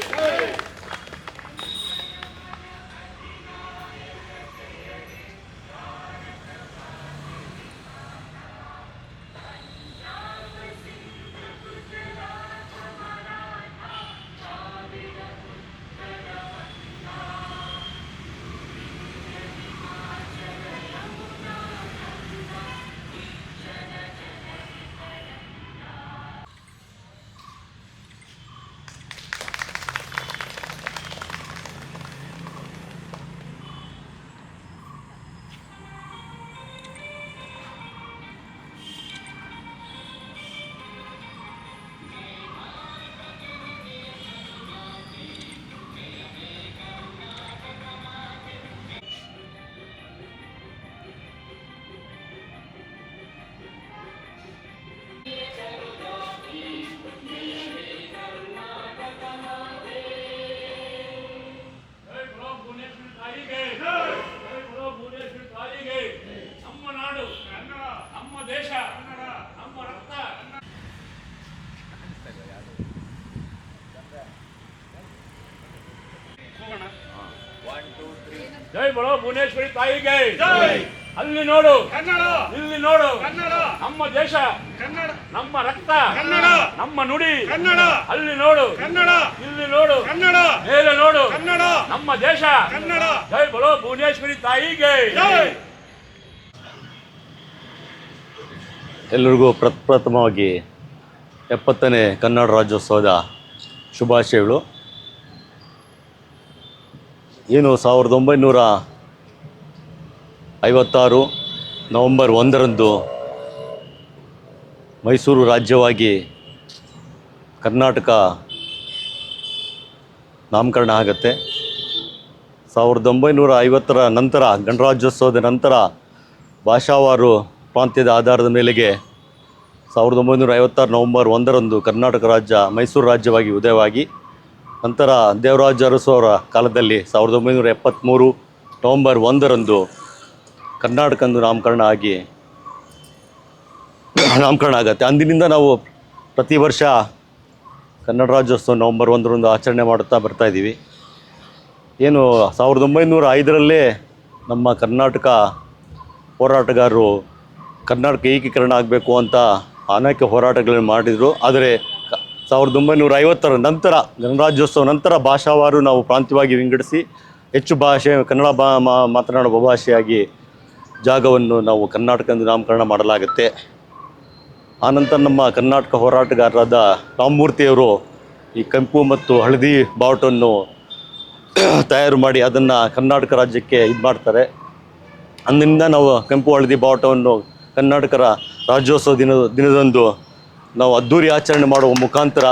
ಜೈ ಜೈ ಬರೋ ಭುವನೇಶ್ವರಿ ತಾಯಿಗೆ. ಜೈ. ಅಲ್ಲಿ ನೋಡು. ಕನ್ನಡ. ಇಲ್ಲಿ ನೋಡು. ಕನ್ನಡ. ನಮ್ಮ ದೇಶ. ಕನ್ನಡ. ನಮ್ಮ ರಕ್ತ. ಕನ್ನಡ. ನಮ್ಮ ನುಡಿ. ಕನ್ನಡ. ಅಲ್ಲಿ ನೋಡು. ಕನ್ನಡ. ಇಲ್ಲಿ ನೋಡು. ಕನ್ನಡ. ಮೇಲೆ ನೋಡು. ಕನ್ನಡ. ನಮ್ಮ ದೇಶ. ಕನ್ನಡ. ಜೈ ಬರೋ ಭುವನೇಶ್ವರಿ ತಾಯಿಗೆ. ಜೈ. ಎಲ್ಲರಿಗೂ ಪ್ರಪ್ರಥಮವಾಗಿ ಎಪ್ಪತ್ತನೇ ಕನ್ನಡ ರಾಜ್ಯೋತ್ಸವದ ಶುಭಾಶಯಗಳು. ಏನು, ಸಾವಿರದ ಒಂಬೈನೂರ ಐವತ್ತಾರು ನವಂಬರ್ ಒಂದರಂದು ಮೈಸೂರು ರಾಜ್ಯವಾಗಿ ಕರ್ನಾಟಕ ನಾಮಕರಣ ಆಗುತ್ತೆ. ಸಾವಿರದ ಒಂಬೈನೂರ ಐವತ್ತರ ನಂತರ, ಗಣರಾಜ್ಯೋತ್ಸವದ ನಂತರ ಭಾಷಾವಾರು ಪ್ರಾಂತ್ಯದ ಆಧಾರದ ಮೇಲೆಗೆ ಸಾವಿರದ ಒಂಬೈನೂರ ಐವತ್ತಾರು ನವಂಬರ್ ಒಂದರಂದು ಕರ್ನಾಟಕ ರಾಜ್ಯ ಮೈಸೂರು ರಾಜ್ಯವಾಗಿ ಉದಯವಾಗಿ ನಂತರ ದೇವರಾಜ ಅರಸು ಅವರ ಕಾಲದಲ್ಲಿ ಸಾವಿರದ ಒಂಬೈನೂರ ಎಪ್ಪತ್ತ್ಮೂರು ನವಂಬರ್ ಒಂದರಂದು ಕರ್ನಾಟಕ ಎಂದು ನಾಮಕರಣ ಆಗಿ ನಾಮಕರಣ ಆಗುತ್ತೆ. ಅಂದಿನಿಂದ ನಾವು ಪ್ರತಿ ವರ್ಷ ಕನ್ನಡ ರಾಜ್ಯೋತ್ಸವ ನವಂಬರ್ ಒಂದರಂದು ಆಚರಣೆ ಮಾಡುತ್ತಾ ಬರ್ತಾಯಿದ್ದೀವಿ ಏನು ಸಾವಿರದ ಒಂಬೈನೂರ ಐದರಲ್ಲೇ ನಮ್ಮ ಕರ್ನಾಟಕ ಹೋರಾಟಗಾರರು ಕರ್ನಾಟಕ ಏಕೀಕರಣ ಆಗಬೇಕು ಅಂತ ಅನೇಕ ಹೋರಾಟಗಳನ್ನು ಮಾಡಿದರು. ಆದರೆ ಸಾವಿರದ ಒಂಬೈನೂರ ಐವತ್ತರ ನಂತರ, ಗಣರಾಜ್ಯೋತ್ಸವ ನಂತರ ಭಾಷಾವಾರು ನಾವು ಪ್ರಾಂತ್ಯವಾಗಿ ವಿಂಗಡಿಸಿ, ಹೆಚ್ಚು ಭಾಷೆ, ಕನ್ನಡ ಬಾ ಮಾತನಾಡುವ ಭಾಷೆಯಾಗಿ ಜಾಗವನ್ನು ನಾವು ಕರ್ನಾಟಕ ಎಂದು ನಾಮಕರಣ ಮಾಡಲಾಗುತ್ತೆ. ಆನಂತರ ನಮ್ಮ ಕರ್ನಾಟಕ ಹೋರಾಟಗಾರರಾದ ರಾಮಮೂರ್ತಿಯವರು ಈ ಕೆಂಪು ಮತ್ತು ಹಳದಿ ಬಾವುಟವನ್ನು ತಯಾರು ಮಾಡಿ ಅದನ್ನು ಕರ್ನಾಟಕ ರಾಜ್ಯಕ್ಕೆ ಇದು ಮಾಡ್ತಾರೆ. ಅಂದಿನಿಂದ ನಾವು ಕೆಂಪು, ಹಳದಿ ಬಾವುಟವನ್ನು ಕರ್ನಾಟಕರ ರಾಜ್ಯೋತ್ಸವ ದಿನ, ದಿನದಂದು ನಾವು ಅದ್ಧೂರಿ ಆಚರಣೆ ಮಾಡುವ ಮುಖಾಂತರ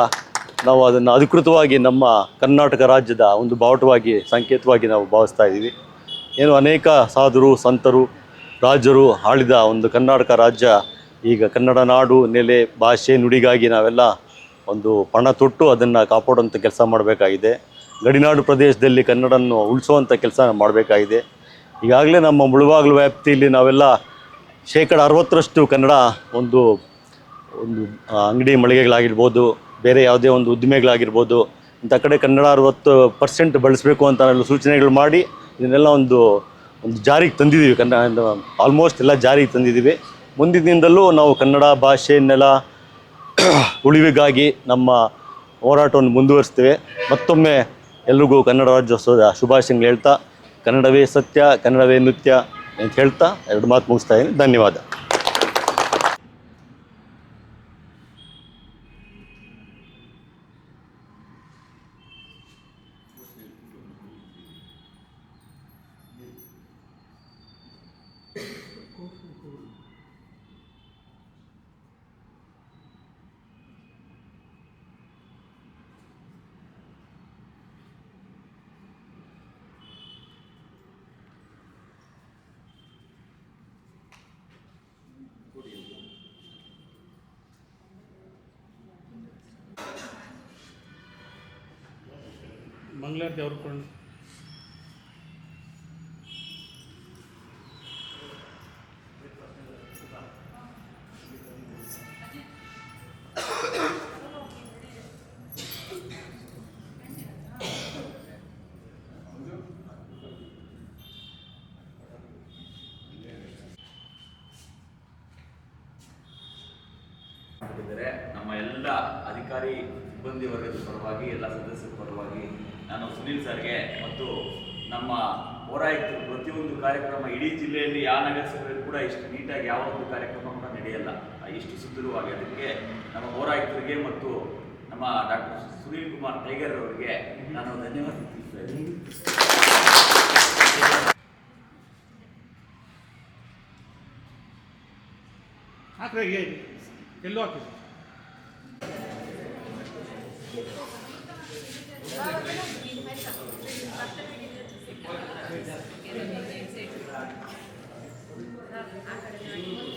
ನಾವು ಅದನ್ನು ಅಧಿಕೃತವಾಗಿ ನಮ್ಮ ಕರ್ನಾಟಕ ರಾಜ್ಯದ ಒಂದು ಬಾವುಟವಾಗಿ, ಸಂಕೇತವಾಗಿ ನಾವು ಭಾವಿಸ್ತಾ ಇದ್ದೀವಿ. ಏನು ಅನೇಕ ಸಾಧುರು, ಸಂತರು, ರಾಜರು ಆಳಿದ ಒಂದು ಕರ್ನಾಟಕ ರಾಜ್ಯ, ಈಗ ಕನ್ನಡ ನಾಡು, ನೆಲೆ, ಭಾಷೆ, ನುಡಿಗಾಗಿ ನಾವೆಲ್ಲ ಒಂದು ಪಣ ತೊಟ್ಟು ಅದನ್ನು ಕಾಪಾಡುವಂಥ ಕೆಲಸ ಮಾಡಬೇಕಾಗಿದೆ. ಗಡಿನಾಡು ಪ್ರದೇಶದಲ್ಲಿ ಕನ್ನಡವನ್ನು ಉಳಿಸುವಂಥ ಕೆಲಸ ಮಾಡಬೇಕಾಗಿದೆ. ಈಗಾಗಲೇ ನಮ್ಮ ಮುಳುಬಾಗಿಲು ವ್ಯಾಪ್ತಿಯಲ್ಲಿ ನಾವೆಲ್ಲ ಶೇಕಡ ಅರವತ್ತರಷ್ಟು ಕನ್ನಡ ಒಂದು ಒಂದು ಅಂಗಡಿ ಮಳಿಗೆಗಳಾಗಿರ್ಬೋದು, ಬೇರೆ ಯಾವುದೇ ಒಂದು ಉದ್ದಿಮೆಗಳಾಗಿರ್ಬೋದು, ಇಂಥ ಕಡೆ ಕನ್ನಡ ಅರವತ್ತು ಪರ್ಸೆಂಟ್ ಬಳಸಬೇಕು ಅಂತ ಸೂಚನೆಗಳು ಮಾಡಿ, ಇದನ್ನೆಲ್ಲ ಒಂದು ಒಂದು ಜಾರಿಗೆ ತಂದಿದ್ದೀವಿ. ಕನ್ನಡ ಆಲ್ಮೋಸ್ಟ್ ಎಲ್ಲ ಜಾರಿಗೆ ತಂದಿದ್ದೀವಿ. ದಿನದಲ್ಲೂ ನಾವು ಕನ್ನಡ ಭಾಷೆಯನ್ನೆಲ್ಲ ಉಳಿವಿಗಾಗಿ ನಮ್ಮ ಹೋರಾಟವನ್ನು ಮುಂದುವರಿಸ್ತೇವೆ. ಮತ್ತೊಮ್ಮೆ ಎಲ್ರಿಗೂ ಕನ್ನಡ ರಾಜ್ಯೋತ್ಸವದ ಶುಭಾಶಯಗಳು ಹೇಳ್ತಾ, ಕನ್ನಡವೇ ಸತ್ಯ, ಕನ್ನಡವೇ ನೃತ್ಯ ಅಂತ ಹೇಳ್ತಾ ಎರಡು ಮಾತು ಮುಗಿಸ್ತಾ ಇದ್ದೀನಿ. ಧನ್ಯವಾದ. ಮಂಗಳೂರು ದೇವ್ರ ಕೊಂಡು ಮಾಡಿದ್ದಾರೆ ನಮ್ಮ ಎಲ್ಲ ಅಧಿಕಾರಿ ಸಿಬ್ಬಂದಿ ವರ್ಗದ ಪರವಾಗಿ, ಎಲ್ಲ ಸದಸ್ಯರ ಪರವಾಗಿ ನಾನು ಸುನೀಲ್ ಸರ್ಗೆ ಮತ್ತು ನಮ್ಮ ಪೌರಾಯುಕ್ತರು ಪ್ರತಿಯೊಂದು ಕಾರ್ಯಕ್ರಮ ಇಡೀ ಜಿಲ್ಲೆಯಲ್ಲಿ ಯಾವ ನಗರಸಭೆಯಲ್ಲಿ ಕೂಡ ಇಷ್ಟು ನೀಟಾಗಿ ಯಾವ ಒಂದು ಕಾರ್ಯಕ್ರಮ ಕೂಡ ನಡೆಯಲ್ಲ ಇಷ್ಟು ಸುಂದರವಾಗಿ. ಅದಕ್ಕೆ ನಮ್ಮ ಪೌರಾಯುಕ್ತರಿಗೆ ಮತ್ತು ನಮ್ಮ ಡಾಕ್ಟರ್ ಸುನೀಲ್ ಕುಮಾರ್ ಟೈಗರ್ ಅವರಿಗೆ ನಾನು ಧನ್ಯವಾದ ತಿಳಿಸ್ತಾ ಇದ್ದೀನಿ. ಎಲ್ಲೋ ಹಾಕಿದ್ರು ಹ್ಞೂ ಅವ್ನು